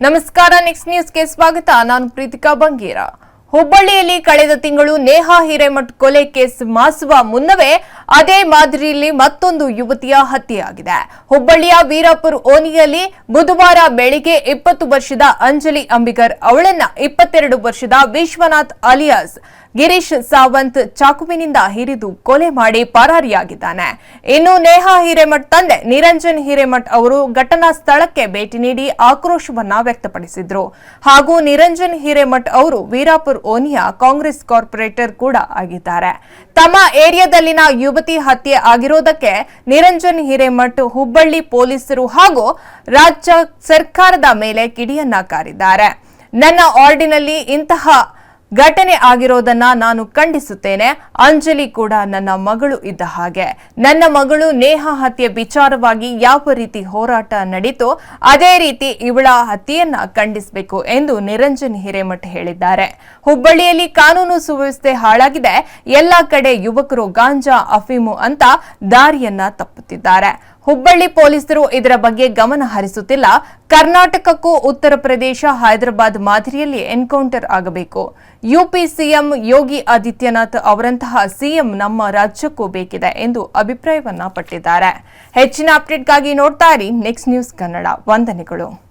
ನಮಸ್ಕಾರ ನೆಕ್ಸ್ಟ್ ನ್ಯೂಸ್ಗೆ ಸ್ವಾಗತ. ನಾನು ಪ್ರೀತಿಕಾ ಬಂಗೇರ. ಹುಬ್ಬಳ್ಳಿಯಲ್ಲಿ ಕಳೆದ ತಿಂಗಳು ನೇಹಾ ಹಿರೇಮಠ್ ಕೊಲೆ ಕೇಸ್ ಮಾಸುವ ಮುನ್ನವೇ ಅದೇ ಮಾದರಿಯಲ್ಲಿ ಮತ್ತೊಂದು ಯುವತಿಯ ಹತ್ಯೆಯಾಗಿದೆ. ಹುಬ್ಬಳ್ಳಿಯ ವೀರಾಪುರ್ ಓನಿಯಲ್ಲಿ ಬುಧವಾರ ಬೆಳಿಗ್ಗೆ ಇಪ್ಪತ್ತು ವರ್ಷದ ಅಂಜಲಿ ಅಂಬಿಗರ್, ಅವಳನ್ನ ಇಪ್ಪತ್ತೆರಡು ವರ್ಷದ ವಿಶ್ವನಾಥ್ ಅಲಿಯಾಸ್, ಗಿರೀಶ್ ಸಾವಂತ್ ಚಾಕುವಿನಿಂದ ಹಿರಿದು ಕೊಲೆ ಮಾಡಿ ಪರಾರಿಯಾಗಿದ್ದಾನೆ. ಇನ್ನು ನೇಹಾ ಹಿರೇಮಠ್ ತಂದೆ ನಿರಂಜನ್ ಹಿರೇಮಠ್ ಅವರು ಘಟನಾ ಸ್ಥಳಕ್ಕೆ ಭೇಟಿ ನೀಡಿ ಆಕ್ರೋಶವನ್ನ ವ್ಯಕ್ತಪಡಿಸಿದ್ರು. ಹಾಗೂ ನಿರಂಜನ್ ಹಿರೇಮಠ್ ಅವರು ವೀರಾಪುರ್ ಓನಿಯ ಕಾಂಗ್ರೆಸ್ ಕಾರ್ಪೊರೇಟರ್ ಕೂಡ ಆಗಿದ್ದಾರೆ. ತಮ್ಮ ಏರಿಯಾದಲ್ಲಿನ ಯುವತಿ ಹತ್ಯೆ ಆಗಿರೋದಕ್ಕೆ ನಿರಂಜನ್ ಹಿರೇಮಠ್, ಹುಬ್ಬಳ್ಳಿ ಪೊಲೀಸರು ಹಾಗೂ ರಾಜ್ಯ ಸರ್ಕಾರದ ಮೇಲೆ ಕಿಡಿಯನ್ನ ಕಾರಿದ್ದಾರೆ. ನನ್ನ ಆರ್ಡಿನಲ್ಲಿ ಇಂತಹ ಘಟನೆ ಆಗಿರೋದನ್ನ ನಾನು ಖಂಡಿಸುತ್ತೇನೆ. ಅಂಜಲಿ ಕೂಡ ನನ್ನ ಮಗಳು ಇದ್ದ ಹಾಗೆ. ನನ್ನ ಮಗಳು ನೇಹ ಹತ್ಯೆ ವಿಚಾರವಾಗಿ ಯಾವ ರೀತಿ ಹೋರಾಟ ನಡೀತೋ ಅದೇ ರೀತಿ ಇವಳ ಹತ್ಯೆಯನ್ನ ಖಂಡಿಸಬೇಕು ಎಂದು ನಿರಂಜನ್ ಹಿರೇಮಠ್ ಹೇಳಿದ್ದಾರೆ. ಹುಬ್ಬಳ್ಳಿಯಲ್ಲಿ ಕಾನೂನು ಸುವ್ಯವಸ್ಥೆ ಹಾಳಾಗಿದೆ. ಎಲ್ಲ ಕಡೆ ಯುವಕರು ಗಾಂಜಾ, ಅಫೀಮು ಅಂತ ದಾರಿಯನ್ನ ತಪ್ಪುತ್ತಿದ್ದಾರೆ. ಹುಬ್ಬಳ್ಳಿ ಪೊಲೀಸರು ಇದರ ಬಗ್ಗೆ ಗಮನ ಹರಿಸುತ್ತಿಲ್ಲ. ಕರ್ನಾಟಕಕ್ಕೂ ಉತ್ತರ ಪ್ರದೇಶ, ಹೈದರಾಬಾದ್ ಮಾದರಿಯಲ್ಲಿ ಎನ್ಕೌಂಟರ್ ಆಗಬೇಕು. ಯುಪಿ ಸಿಎಂ ಯೋಗಿ ಆದಿತ್ಯನಾಥ್ ಅವರಂತಹ ಸಿಎಂ ನಮ್ಮ ರಾಜ್ಯಕ್ಕೂ ಬೇಕಿದೆ ಎಂದು ಅಭಿಪ್ರಾಯವನ್ನ ಪಟ್ಟಿದ್ದಾರೆ. ಹೆಚ್ಚಿನ ಅಪ್ಡೇಟ್ಗಾಗಿ ನೋಡ್ತಾ ಇರಿ. Next news Kannada. ವಂದನೆಗಳು.